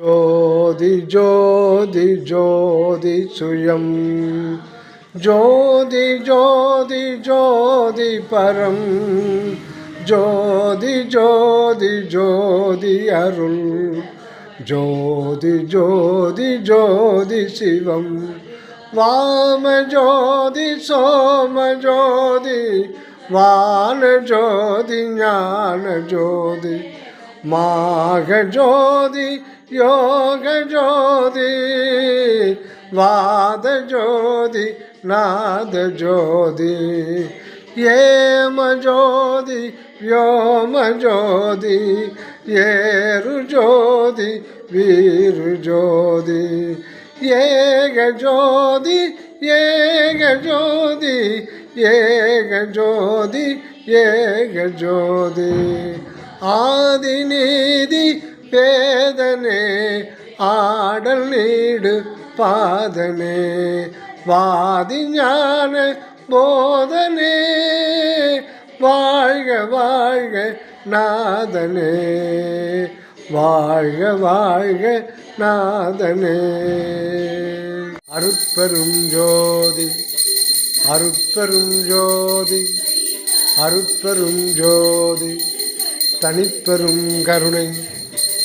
ஜோதி ஜோதி ஜோதி சுயம். ஜோதி ஜோதி ஜோதி பரம். ஜோதி ஜோதி ஜோதி அருள். ஜோதி ஜோதி ஜோதி சிவம். வாம ஜோதி சோம ஜோதி. வான ஜோதி ஞான ஜோதி. மாக ஜோதி யோக ஜோதி வாத ஜோதி நாத ஜோதி ஏம ஜோதி யோம ஜோதி ஏரு ஜோதி வீரு ஜோதி ஏக ஜோதி ஏக ஜோதி ஏக ஜோதி ஏக ஜோதி ஆதி நீதி பேதனே ஆடல் நீடு பாதனே வாதி ஞான போதனே வாழ்க வாழ்க நாதனே வாழ்க வாழ்க நாதனே. அருட்பெரும் ஜோதி அருட்பெரும் ஜோதி அருட்பெரும் ஜோதி தனிப்பெரும் கருணை.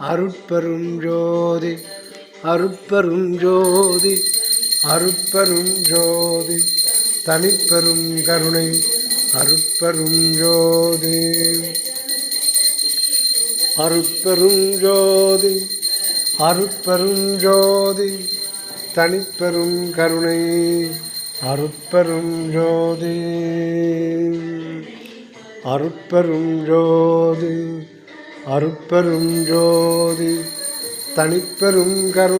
அருட்பெரும் ஜோதி அருட்பெரும் ஜோதி அருட்பெரும் ஜோதி தனிப்பெரும் கருணை அருட்பெரும் ஜோதி. அருட்பெரும் ஜோதி அருட்பெரும் ஜோதி தனிப்பெரும் கருணை அருட்பெரும் ஜோதி. அருட்பெரும் ஜோதி அருட்பெரும் ஜோதி தனிப்பெரும் கரு